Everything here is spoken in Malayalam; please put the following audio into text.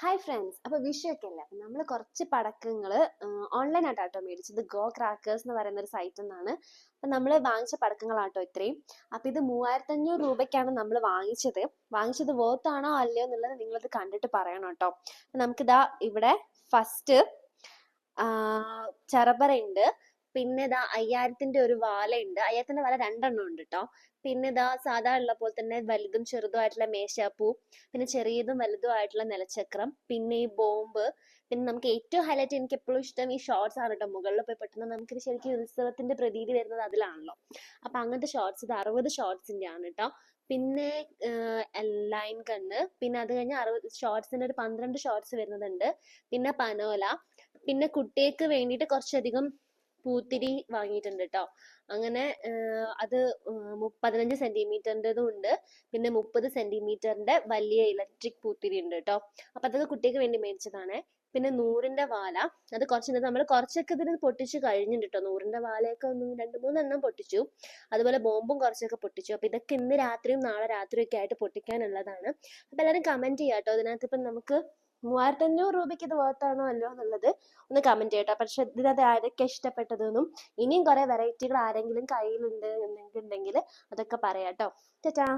ഹായ് ഫ്രണ്ട്സ് അപ്പോൾ വിഷയൊക്കെ അല്ലേ? അപ്പം നമ്മൾ കുറച്ച് പടക്കങ്ങൾ ഓൺലൈനായിട്ട് ആട്ടോ മേടിച്ചത്. ഗോ ക്രാക്കേഴ്സ് എന്ന് പറയുന്ന ഒരു സൈറ്റിൽ നിന്നാണ്. അപ്പം നമ്മൾ വാങ്ങിച്ച പടക്കങ്ങളാട്ടോ ഇത്രയും. അപ്പം ഇത് മൂവായിരത്തി അഞ്ഞൂറ് രൂപയ്ക്കാണ് നമ്മൾ വാങ്ങിച്ചത്. വാങ്ങിച്ചത് ആണോ അല്ലയോ എന്നുള്ളത് നിങ്ങളത് കണ്ടിട്ട് പറയണം കേട്ടോ നമുക്കിതാ ഇവിടെ ഫസ്റ്റ് ചെറബറ ഉണ്ട്. പിന്നെ ഇതാ അയ്യായിരത്തിന്റെ ഒരു വാല ഉണ്ട് അയ്യായിരത്തിന്റെ വാല രണ്ടെണ്ണം ഉണ്ട് കേട്ടോ പിന്നെ ഇതാ സാധാ ഉള്ള പോലെ തന്നെ വലുതും ചെറുതുമായിട്ടുള്ള മേശാപ്പൂ പിന്നെ ചെറിയതും വലുതും ആയിട്ടുള്ള നിലച്ചക്രം പിന്നെ ഈ ബോംബ് പിന്നെ നമുക്ക് ഏറ്റവും ഹൈലൈറ്റ് എനിക്ക് എപ്പോഴും ഇഷ്ടം ഈ ഷോർട്സ് ആണ് കേട്ടോ മുകളിൽ പോയി പെട്ടെന്ന് നമുക്ക് ശരിക്കും ഉത്സവത്തിന്റെ പ്രതീതി വരുന്നത് അതിലാണല്ലോ. അപ്പൊ അങ്ങനത്തെ ഷോർട്സ് ഇത് അറുപത് ഷോർട്സിന്റെ ആണ് കേട്ടോ പിന്നെ ലൈൻ കണ്ണ് പിന്നെ അത് കഴിഞ്ഞ് അറുപത് ഷോർട്സിന്റെ ഒരു പന്ത്രണ്ട് ഷോർട്സ് വരുന്നുണ്ട്. പിന്നെ പനോല പിന്നെ കുട്ടികൾക്ക് വേണ്ടിയിട്ട് കുറച്ചധികം പൂത്തിരി വാങ്ങിയിട്ടുണ്ട് കേട്ടോ അങ്ങനെ അത് പതിനഞ്ച് സെന്റിമീറ്ററിന്റെതും ഉണ്ട്. പിന്നെ മുപ്പത് സെന്റിമീറ്ററിന്റെ വലിയ ഇലക്ട്രിക് പൂത്തിരി ഉണ്ട് കേട്ടോ അപ്പൊ അതൊക്കെ കുട്ടിക്ക് വേണ്ടി മേടിച്ചതാണ്. പിന്നെ നൂറിന്റെ വാല അത് കുറച്ച് നമ്മൾ കുറച്ചൊക്കെ ഇതിന് പൊട്ടിച്ചു കഴിഞ്ഞിട്ടുണ്ട് കേട്ടോ നൂറിന്റെ വാലയൊക്കെ ഒന്ന് രണ്ട് മൂന്നെണ്ണം പൊട്ടിച്ചു. അതുപോലെ ബോംബും കുറച്ചൊക്കെ പൊട്ടിച്ചു. അപ്പൊ ഇതൊക്കെ ഇന്ന് രാത്രിയും നാളെ രാത്രിയൊക്കെ ആയിട്ട് പൊട്ടിക്കാനുള്ളതാണ്. അപ്പൊ എല്ലാവരും കമന്റ് ചെയ്യാം കേട്ടോ ഇതിനകത്ത് ഇപ്പം നമുക്ക് മൂവായിരത്തി അഞ്ഞൂറ് രൂപയ്ക്ക് ഇത് വേർത്താണോ അല്ലോ എന്നുള്ളത് ഒന്ന് കമന്റ് ചെയ്യട്ടോ. പക്ഷെ ഇതിനകത്ത് ആരൊക്കെ ഇഷ്ടപ്പെട്ടതെന്നും ഇനിയും കുറെ വെറൈറ്റികൾ ആരെങ്കിലും കയ്യിലുണ്ട് എന്നുണ്ടെങ്കിൽ അതൊക്കെ പറയാട്ടോ ടാറ്റാ.